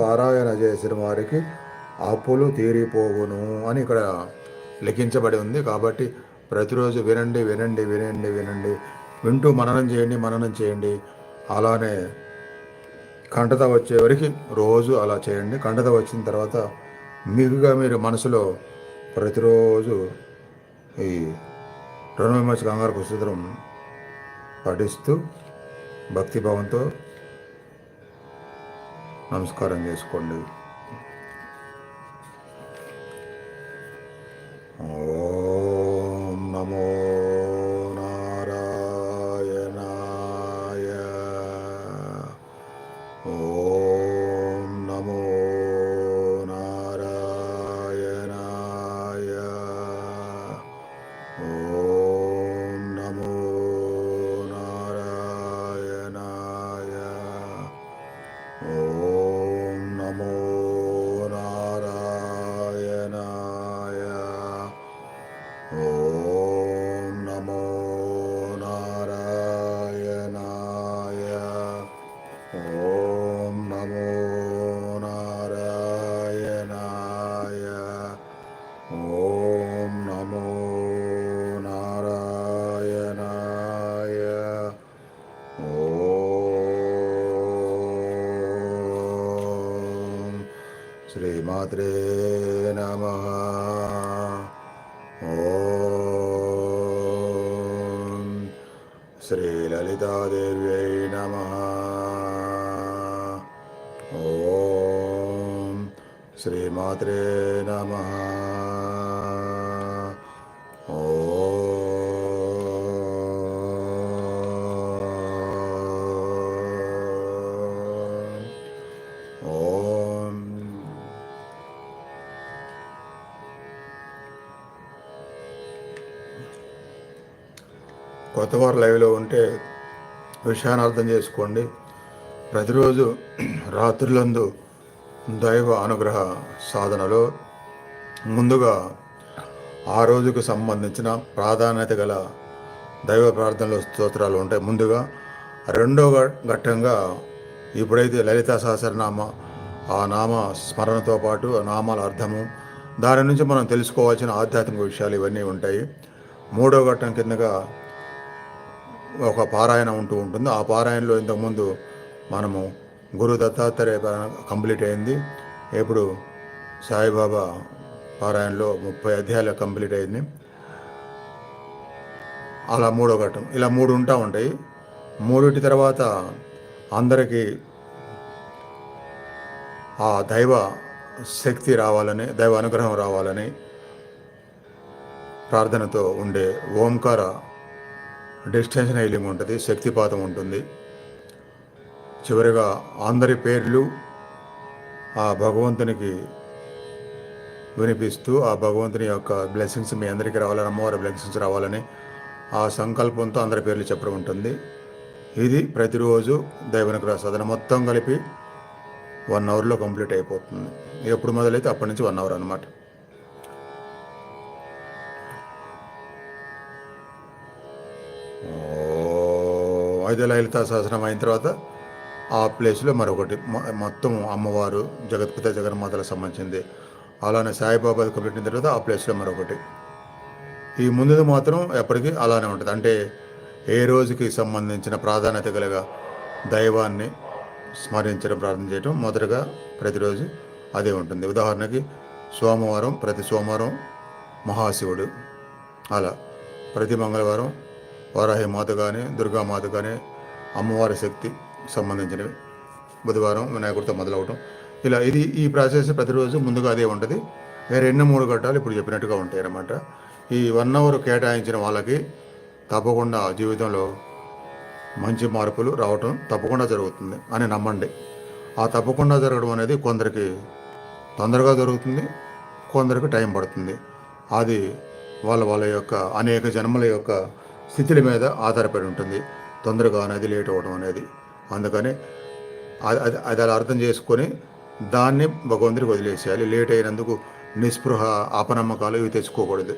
పారాయణ చేసిన వారికి అప్పులు తీరిపోవును అని ఇక్కడ లిఖించబడి ఉంది. కాబట్టి ప్రతిరోజు వినండి వినండి వినండి వినండి. వింటూ మననం చేయండి మననం చేయండి. అలానే కంటత వచ్చే వరకు రోజు అలా చేయండి. కంటత వచ్చిన తర్వాత మీకుగా మీరు మనసులో ప్రతిరోజు ఈ రుణ విమర్శ కంగారు పుస్తకం పఠిస్తూ భక్తిభావంతో నమస్కారం చేసుకోండి. श्रीमात्रे नमः। ॐ श्रीललितादेव्यै नमः। ॐ श्रीमात्रे नमः। కొత్తవారు లైవ్లో ఉంటే విషయాన్ని అర్థం చేసుకోండి. ప్రతిరోజు రాత్రులందు దైవ అనుగ్రహ సాధనలో ముందుగా ఆ రోజుకు సంబంధించిన ప్రాధాన్యత గల దైవ ప్రార్థనలు స్తోత్రాలు ఉంటాయి. ముందుగా రెండవ ఘట్టంగా ఇప్పుడైతే లలితా సహస్రనామ ఆ నామ స్మరణతో పాటు ఆ నామాల అర్థము దాని నుంచి మనం తెలుసుకోవాల్సిన ఆధ్యాత్మిక విషయాలు ఇవన్నీ ఉంటాయి. మూడో ఘట్టం కిందగా ఒక పారాయణ ఉంటూ ఉంటుంది. ఆ పారాయణలో ఇంతకుముందు మనము గురు దత్తాత్రేయ కంప్లీట్ అయింది. ఇప్పుడు సాయిబాబా పారాయణలో ముప్పై అధ్యాయాలు కంప్లీట్ అయింది. అలా మూడో ఘట్టం. ఇలా మూడు ఉంటా ఉంటాయి. మూడింటి తర్వాత అందరికీ ఆ దైవ శక్తి రావాలని దైవ అనుగ్రహం రావాలని ప్రార్థనతో ఉండే ఓంకార డిస్టెన్షన్ హైలింగ్ ఉంటుంది శక్తిపాతం ఉంటుంది. చివరిగా అందరి పేర్లు ఆ భగవంతునికి వినిపిస్తూ ఆ భగవంతుని యొక్క బ్లెస్సింగ్స్ మీ అందరికీ రావాలని అమ్మవారి బ్లెస్సింగ్స్ రావాలని ఆ సంకల్పంతో అందరి పేర్లు చెప్పడం ఉంటుంది. ఇది ప్రతిరోజు దైవనుగ్రహ సాధన మొత్తం కలిపి వన్ అవర్లో కంప్లీట్ అయిపోతుంది. ఎప్పుడు మొదలైతే అప్పటి నుంచి వన్ అవర్ అనమాట వైద్యలలిత లలిత సహస్రం అయిన తర్వాత ఆ ప్లేస్లో మరొకటి. మొత్తం అమ్మవారు జగత్పిత జగన్మాతలకు సంబంధించింది. అలానే సాయిబాబా కంప్లీట్ అయిన తర్వాత ఆ ప్లేస్లో మరొకటి. ఈ ముందుది మాత్రం ఎప్పటికీ అలానే ఉంటుంది. అంటే ఏ రోజుకి సంబంధించిన ప్రాధాన్యత కలిగా దైవాన్ని స్మరించడం ప్రార్థన చేయడం మొదటగా ప్రతిరోజు అదే ఉంటుంది. ఉదాహరణకి సోమవారం ప్రతి సోమవారం మహాశివుడు. అలా. ప్రతి మంగళవారం వారాహి మాత కానీ దుర్గామాత కానీ అమ్మవారి శక్తి సంబంధించినవి. బుధవారం వినాయకుడితో మొదలవటం. ఇలా ఇది ఈ ప్రాసెస్ ప్రతిరోజు ముందుగా అదే ఉంటుంది. రెండు మూడు ఘట్టాలు ఇప్పుడు చెప్పినట్టుగా ఉంటాయి అన్నమాట. ఈ వన్ అవర్ కేటాయించిన వాళ్ళకి తప్పకుండా జీవితంలో మంచి మార్పులు రావటం తప్పకుండా జరుగుతుంది అని నమ్మండి. ఆ తప్పకుండా జరగడం అనేది కొందరికి తొందరగా జరుగుతుంది కొందరికి టైం పడుతుంది. అది వాళ్ళ వాళ్ళ యొక్క అనేక జన్మల యొక్క స్థితుల మీద ఆధారపడి ఉంటుంది. తొందరగా అనేది లేట్ అవ్వడం అనేది. అందుకని అది అది అది అలా అర్థం చేసుకొని దాన్ని భగవంతుడికి వదిలేసేయాలి. లేట్ అయినందుకు నిస్పృహ అపనమ్మకాలు ఇవి తెచ్చుకోకూడదు.